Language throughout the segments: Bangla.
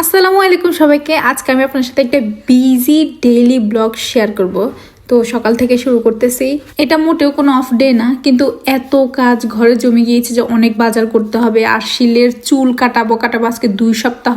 আসসালামু আলাইকুম সবাইকে। আজকে আমি আপনার সাথে একটা বিজি ডেইলি ব্লগ শেয়ার করব। তো সকাল থেকে শুরু করতেছি। এটা মোটেও কোনো অফ ডে না, কিন্তু এত কাজ ঘরে জমে গিয়েছে যে অনেক বাজার করতে হবে। আর শিলের চুল কাটাবো কাটাবো আজকে দুই সপ্তাহ।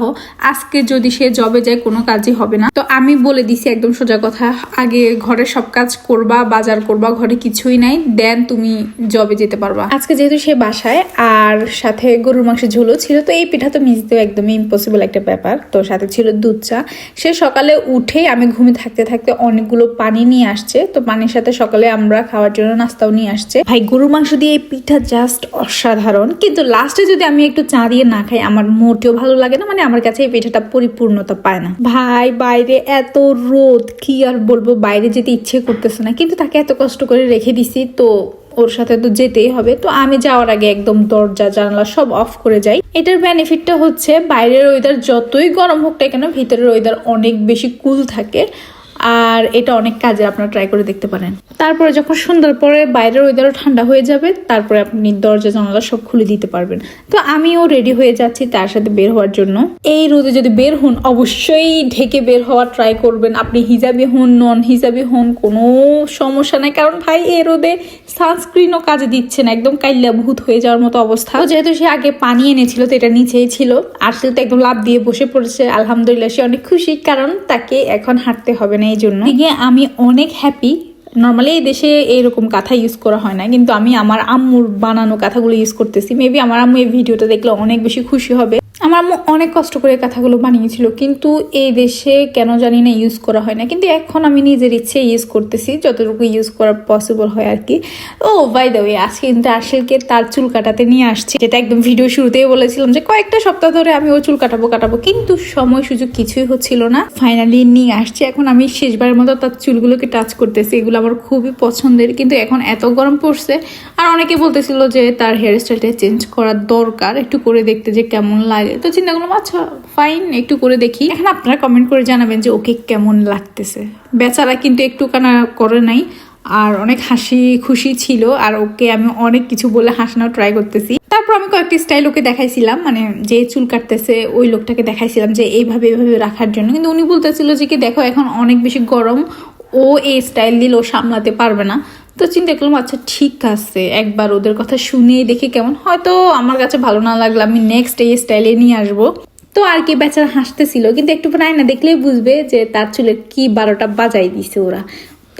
আজকে যদি সে জবে যায়, কোনো কাজই হবে না। তো আমি বলে দিছি একদম সোজা কথা, আগে ঘরের সব কাজ করবা, বাজার করবা, ঘরে কিছুই নাই, দেন তুমি জবে যেতে পারবা। আজকে যেহেতু সে বাসায়, আর সাথে গরুর মাংসের ঝোলও ছিল, তো এই পিঠা তো মিজতেও একদমই ইম্পসিবল একটা ব্যাপার। তো সাথে ছিল দুধ চা। সে সকালে উঠেই আমি ঘুমে থাকতে থাকতে অনেকগুলো পানি নিয়ে আসছে। তো পানির সাথে সকালে আমরা খাওয়ার জন্য নাস্তাও নিয়ে আসছে। ভাই, গরুর মাংস দিয়ে এই পিঠা জাস্ট অসাধারণ। কিন্তু লাস্টে যদি আমি একটু চা দিয়ে না খাই, আমার মোটেও ভালো লাগে না। মানে আমার কাছে এই পিঠাটা পরিপূর্ণতা পায় না। ভাই, বাইরে এত রোদ, কি আর বলব? বাইরে যেতে ইচ্ছে করতেছে না। কিন্তু তাকে এত কষ্ট করে রেখে দিছি, তো ওর সাথে তো যেতেই হবে। তো আমি যাওয়ার আগে একদম দরজা, জানলা সব অফ করে যাই। এটার বেনিফিটটা হচ্ছে, বাইরের ওয়েদার যতই গরম হোক না কেন, ভিতরের ওয়েদার অনেক বেশি কুল থাকে। আর এটা অনেক কাজে আপনারা ট্রাই করে দেখতে পারেন। তারপরে যখন সন্ধ্যার পরে বাইরের ওয়েদারও ঠান্ডা হয়ে যাবে, তারপরে আপনি দরজা, জানালা সব খুলে দিতে পারবেন। তো আমিও রেডি হয়ে যাচ্ছি তার সাথে বের হওয়ার জন্য। এই রোদে যদি বের হন, অবশ্যই ঢেকে বের হওয়ার ট্রাই করবেন। আপনি হিজাবি হন নন হিজাবি হন, কোনো সমস্যা নাই। কারণ ভাই, এই রোদে সানস্ক্রিনও কাজে দিচ্ছে না। একদম কাইল্লা ভূত হয়ে যাওয়ার মতো অবস্থা। যেহেতু সে আগে পানি এনেছিল, তো এটা নিচেই ছিল। আর সে তো একদম লাভ দিয়ে বসে পড়েছে। আলহামদুলিল্লাহ, সে অনেক খুশি। কারণ তাকে এখন হাঁটতে হবে না। এই জন্য। গিয়ে আমি অনেক হ্যাপি নর্মালি এই দেশে এইরকম কাঁথা ইউজ করা হয় না, কিন্তু আমি আমার আম্মুর বানানো কাঁথাগুলো ইউজ করতেছি। মেবি আমার আম্মু এই ভিডিওটা দেখলে অনেক বেশি খুশি হবে। আমার অনেক কষ্ট করে কাঁথাগুলো বানিয়েছিল, কিন্তু এই দেশে কেন জানি না ইউজ করা হয় না। কিন্তু এখন আমি নিজের ইচ্ছে ইউজ করতেছি, যতটুকু ইউজ করা পসিবল হয় আর কি। ও বাই দ্য ওয়ে আজকে কিন্তু আশেলকে তার চুল কাটাতে নিয়ে আসছি। যেটা একদম ভিডিও শুরুতেই বলেছিলাম যে, কয়েকটা সপ্তাহ ধরে আমি ও চুল কাটাবো কাটাবো, কিন্তু সময় সুযোগ কিছুই হচ্ছিল না। ফাইনালি নিয়ে আসছি, এখন আমি শেষবারের মতো তার চুলগুলোকে টাচ করতেছি, এগুলো আমার খুবই পছন্দের, কিন্তু এখন এত গরম পড়ছে। আর অনেকে বলতেছিল যে, তার হেয়ার স্টাইলটা চেঞ্জ করার দরকার, একটু করে দেখতে যে কেমন লাগে। তো চিন্তা করলাম আচ্ছা ফাইন একটু করে দেখি। এখন আপনারা কমেন্ট করে জানাবেন যে ওকে কেমন লাগতেছে। বেচারা কিন্তু একটু কানা করে নাই, আর অনেক হাসি খুশি ছিল, আর ওকে আমি অনেক কিছু বলে হাসানোর ট্রাই করতেছি। তারপর আমি কয়েকটি স্টাইল ওকে দেখাইছিলাম মানে যে চুল কাটতেছে, ওই লোকটাকে দেখাইছিলাম যে এইভাবে এইভাবে রাখার জন্য। কিন্তু উনি বলতেছিল যে কি, দেখো, এখন অনেক বেশি গরম, ও এই স্টাইল দিলে ও সামলাতে পারবে না। তো চিন্তা করলাম আচ্ছা ঠিক আছে, একবার ওদের কথা শুনেই দেখি কেমন। হয়তো আমার কাছে ভালো না লাগল আমি নেক্সট এই স্টাইলে নিয়ে আসব। তো আর কি বেচারা হাসতেছিল, কিন্তু একটু আয়না দেখলেই বুঝবে যে তার চুলের কি বারোটা বাজাই দিছে ওরা।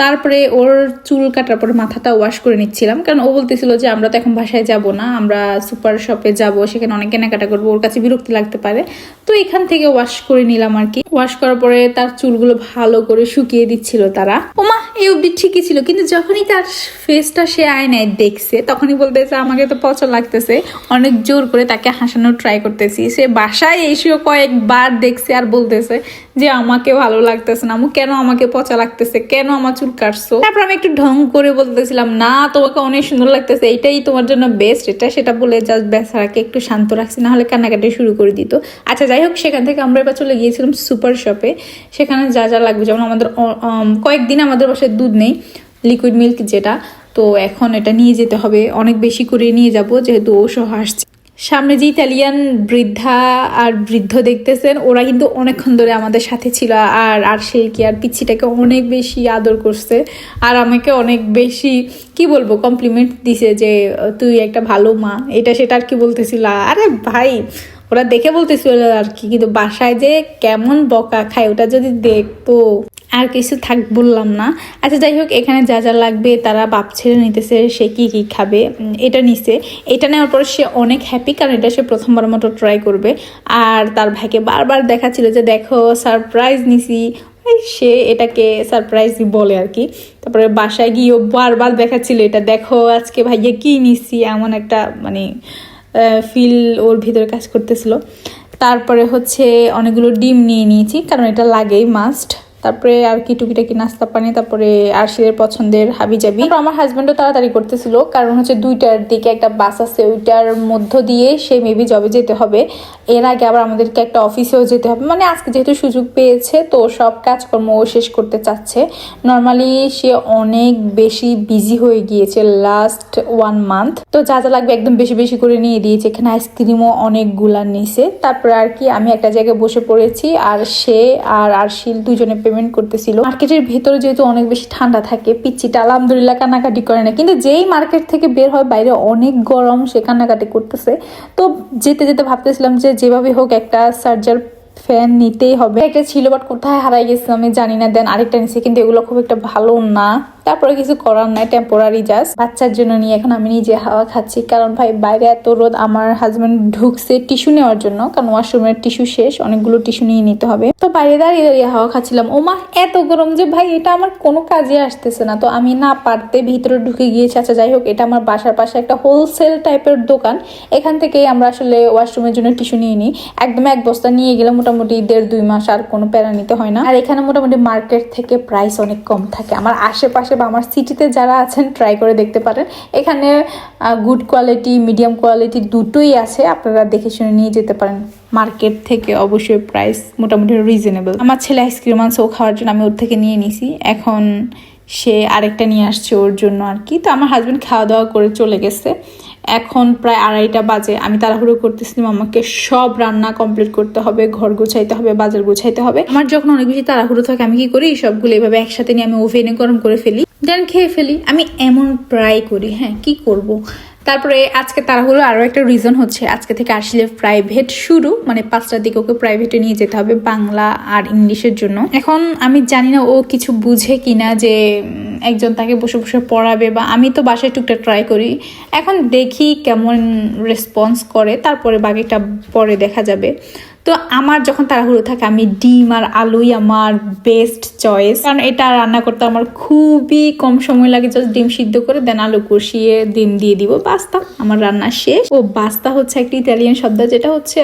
তারপরে ওর চুল কাটার পরে মাথাটা ওয়াশ করে নিচ্ছিলাম। কারণ ও বলতেছিল যে, আমরা তো এখন বাসায় যাব না, আমরা সুপার শপে যাব, সেখানে অনেক কেনাকাটা করব, ওর কাছে বিরক্তি লাগতে পারে। তো এখান থেকে ওয়াশ করে নিলাম আর কি। ওয়াশ করার পরে তার চুলগুলো ভালো করে শুকিয়ে দিচ্ছিল তারা। ওমা এই অব্দি ঠিকই ছিল, কিন্তু যখনই তার ফেসটা সে আয়নায় দেখছে, তখনই বলতেছে, আমাকে তো পছন্দ লাগতেছে। অনেক জোর করে তাকে হাসানোর ট্রাই করতেছি। সে বাসায় এসেও কয়েকবার দেখছে আর বলতেছে যে, আমাকে ভালো লাগতেছে না। আমু কেন আমাকে পচা লাগতেছে? কেন আমার চুল কাটছো? তারপর আমি একটু ঢং করে বলতেছিলাম, না, তোমাকে অনেক সুন্দর লাগতেছে, এটাই তোমার জন্য বেস্ট এটা সেটা বলে জাস্ট বেচারাকে একটু শান্ত রাখছি না হলে কান্নাকাটি শুরু করে দিত। আচ্ছা যাই হোক, সেখান থেকে আমরা এবার চলে গিয়েছিলাম সুপার শপে সেখানে যা যা লাগবে, যেমন আমাদের কয়েকদিন আমাদের বাসায় দুধ নেই লিকুইড মিল্ক যেটা। তো এখন এটা নিয়ে যেতে হবে, অনেক বেশি করে নিয়ে যাব, যেহেতু ও সহ আসছে। সামনে যে ইতালিয়ান বৃদ্ধা আর বৃদ্ধ দেখতেছেন, ওরা কিন্তু অনেকক্ষণ ধরে আমাদের সাথে ছিল আর আর সেই কি আর পিচ্ছিটাকে অনেক বেশি আদর করছে আর আমাকে অনেক বেশি, কি বলব কমপ্লিমেন্ট দিছে যে, তুই একটা ভালো মা, এটা সেটা আর কি বলতেছিল? আরে ভাই, ওরা দেখে বলতেছিল আর কি, কিন্তু বাসায় যে কেমন বকা খায়, ওটা যদি দেখতো। আর কিছু থাক, বললাম না। আচ্ছা যাই হোক, এখানে যা যা লাগবে তারা বাপ ছেড়ে নিতেছে, সে কি কি খাবে? এটা নিছে। এটা নেওয়ার পর সে অনেক হ্যাপি কারণ এটা সে প্রথমবার মতো ট্রাই করবে। আর তার ভাইকে বারবার দেখাচ্ছিল যে, দেখো সারপ্রাইজ নিছি। সে এটাকে সারপ্রাইজ বলে আর কি। তারপরে বাসায় গিয়েও বারবার দেখাচ্ছিল এটা। দেখো, আজকে ভাইয়া কি নিছি? এমন একটা মানে ফিল ওর ভিতরে কাজ করতেছিল। তারপরে হচ্ছে অনেকগুলো ডিম নিয়ে নিয়েছি, কারণ এটা লাগেই মাস্ট তারপরে আর কি টুকিটাকি নাস্তা পানি, তারপরে আরশিদের পছন্দের হাবি যাবি আমার হাজব্যান্ডও তাড়াতাড়ি করতেছিল, কারণ হচ্ছে দুইটার দিকে একটা বাস আছে, ওইটার মধ্য দিয়ে সে মেবি জবে যেতে হবে। এর আগে আবার আমাদেরকে একটা অফিসেও যেতে হবে। মানে আজকে যেহেতু সুযোগ পেয়েছে, তো সব কাজকর্ম ও শেষ করতে চাচ্ছে। নর্মালি সে অনেক বেশি বিজি হয়ে গিয়েছে লাস্ট ওয়ান মান্থ তো যা যা লাগবে একদম বেশি বেশি করে নিয়ে দিয়েছে। এখানে আইসক্রিমও অনেকগুলা নিছে। তারপরে আর কি আমি একটা জায়গায় বসে পড়েছি, আর সে আর আরশিল দুজনে পেমেন্ট করতেছিল। মার্কেটের ভেতরে যেহেতু অনেক বেশি ঠান্ডা থাকে পিচ্ছিটা আলহামদুলিল্লাহ কান্নাকাটি করে না। কিন্তু যেই মার্কেট থেকে বের হয়, বাইরে অনেক গরম সে কান্নাকাটি করতেছে। তো যেতে যেতে ভাবতেছিলাম যে যেভাবে হোক একটা সার্জার ফ্যান নিতেই হবে। একটা ছিল বাট কোথায় হারাই গেছে আমি জানি না। দেন আরেকটা নিছি, কিন্তু এগুলো খুব একটা ভালো না। তারপরে কিছু করার নাই টেম্পোরারি জাস্ট বাচ্চার জন্য নিয়ে এখন আমি নিজে হাওয়া খাচ্ছি। কারণ ভাই, বাইরে এত রোদ, আমার হাজব্যান্ড ঢুকছে টিস্যু নেওয়ার জন্য। কারণ ওয়াশরুমের টিস্যু শেষ, অনেকগুলো টিস্যু নিয়ে নিতে হবে। তো বাইরে দাঁড়িয়ে দাঁড়িয়ে হাওয়া খাচ্ছিলাম। ও মা এত গরম যে ভাই, এটা আমার কোনো কাজে আসতেছে না। তো আমি না পারতে ভিতরে ঢুকে গিয়েছি আচ্ছা যাই হোক, এটা আমার বাসার পাশে একটা হোলসেল টাইপের দোকান। এখান থেকেই আমরা আসলে ওয়াশরুমের জন্য টিস্যু নিয়ে নিই। একদম এক বস্তা নিয়ে গেলে মোটামুটি দেড়, দুই মাস আর কোনো প্যারা নিতে হয় না। আর এখানে মোটামুটি মার্কেট থেকে প্রাইস অনেক কম থাকে। আমার আশেপাশে বা আমার সিটিতে যারা আছেন ট্রাই করে দেখতে পারেন। এখানে গুড কোয়ালিটি মিডিয়াম কোয়ালিটি দুটোই আছে। আপনারা দেখে শুনে নিয়ে যেতে পারেন। মার্কেট থেকে অবশ্যই প্রাইস মোটামুটি রিজনেবল আমার ছেলে আইসক্রিম আনছে, ও খাওয়ার জন্য আমি ওর থেকে নিয়ে নিছি। এখন সে আরেকটা নিয়ে আসছে ওর জন্য আর কি। তো আমার হাজব্যান্ড খাওয়া দাওয়া করে চলে গেছে। এখন প্রায় আড়াইটা বাজে। আমি তাড়াহুড়ো করতেছিলাম, আমাকে সব রান্না কমপ্লিট করতে হবে, ঘর গোছাইতে হবে, বাজার গোছাইতে হবে। আমার যখন অনেক বেশি তাড়াহুড়ো থাকে, আমি কি করি? সবগুলো এভাবে একসাথে নিয়ে আমি ওভেনে গরম করে ফেলি। দেন খেয়ে ফেলি। আমি এমন প্রায় করি হ্যাঁ কি করব। তারপরে আজকে তাড়াহুড়ো আরও একটা রিজন হচ্ছে। আজকে থেকে আসলে প্রাইভেট শুরু মানে পাঁচটার দিকে ওকে প্রাইভেটে নিয়ে যেতে হবে বাংলা আর ইংলিশের জন্য। এখন আমি জানি না ও কিছু বুঝে কিনা যে একজন তাকে বসে বসে পড়াবে বা আমি তো বাসায় টুকটা ট্রাই করি। এখন দেখি কেমন রেসপন্স করে, তারপরে বাকিটা পরে দেখা যাবে। তো আমার যখন তাড়াহুড়ো থাকে, আমি ডিম আর আলুই আমার বেস্ট চয়েস কারণ এটা রান্না করতে আমার খুবই কম সময় লাগে জাস্ট ডিম সিদ্ধ করে দেন আলু কষিয়ে ডিম দিয়ে দিব, বাস্তা। আমার রান্না শেষ। ও, বাস্তা হচ্ছে একটা ইতালিয়ান শব্দ যেটা হচ্ছে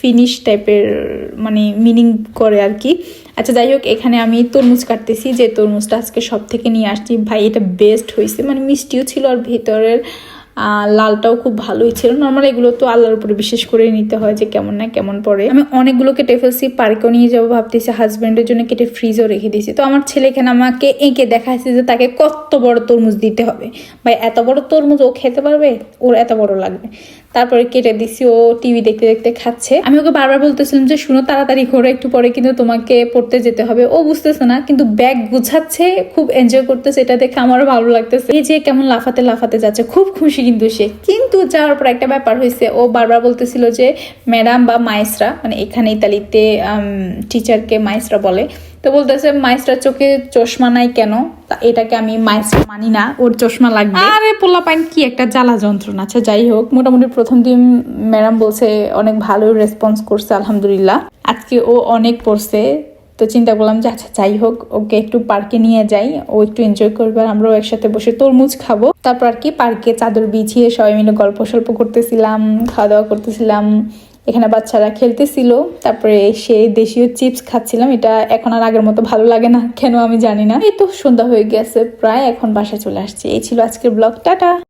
ফিনিশ টাইপের মানে মিনিং করে আর কি। আচ্ছা যাই হোক, এখানে আমি তরমুজ কাটতেছি, যে তরমুজটা আজকে সব থেকে নিয়ে আসছি। ভাই, এটা বেস্ট হয়েছে মানে মিষ্টিও ছিল আর ভেতরের লালটাও খুব ভালোই ছিল। নর্মাল এগুলো তো আল্লাহর উপরে বিশেষ করে নিতে হয় যে কেমন না কেমন পরে। আমি অনেকগুলো কেটে ফেলছি, পার্কেও নিয়ে যাব ভাবতেছি হাজব্যান্ডের জন্য কেটে ফ্রিজও রেখে দিয়েছি। তো আমার ছেলে এখানে আমাকে এঁকে দেখাচ্ছে যে তাকে কত বড় তরমুজ দিতে হবে। বা এত বড় তরমুজ ও খেতে পারবে? ওর এত বড় লাগবে। তারপরে কেটে দিছি, ও টিভি দেখতে দেখতে খাচ্ছে। আমি ওকে বারবার বলতেছিলাম যে, শুনো, তাড়াতাড়ি করো একটু পরে কিন্তু তোমাকে পড়তে যেতে হবে। ও বুঝতেছে না, কিন্তু ব্যাগ গুছাচ্ছে, খুব এনজয় করতেছে, এটা দেখে আমারও ভালো লাগতেছে। এই যে কেমন লাফাতে লাফাতে যাচ্ছে, খুব খুশি কিন্তু সে। কিন্তু যাওয়ার পর একটা ব্যাপার হয়েছে, ও বারবার বলতেছিল যে, ম্যাডাম বা মাইসরা মানে এখানে ইতালিতে টিচারকে মাইসরা বলে তো বলতেছে মাইসরা চোখে চশমা নাই কেন? এটাকে আমি মাইসরা মানি না, ওর চশমা লাগবে। আরে পোলা পাইন কি একটা জ্বালা যন্ত্রণা। আচ্ছা যাই হোক, মোটামুটি প্রথম দিন ম্যাডাম বলছে, অনেক ভালো রেসপন্স করছে, আলহামদুলিল্লাহ। আজকে ও অনেক পড়ছে, তো চিন্তা করলাম যে আচ্ছা যাই হোক, ওকে একটু পার্কে নিয়ে যাই, ও একটু এনজয় করবে আমরাও একসাথে বসে তরমুজ খাব। তারপর আর কি, পার্কে চাদর বিছিয়ে সবাই মিলে গল্প সল্প করতেছিলাম খাওয়া দাওয়া করতেছিলাম। এখানে বাচ্চারা খেলতেছিল, তারপরে সে দেশীয় চিপস খাচ্ছিলাম, এটা এখন আর আগের মতো ভালো লাগে না, কেন আমি জানি না। এই তো সন্ধ্যা হয়ে গেছে, প্রায় এখন বাসায় চলে আসছে। এই ছিল আজকের ব্লগ, টাটা!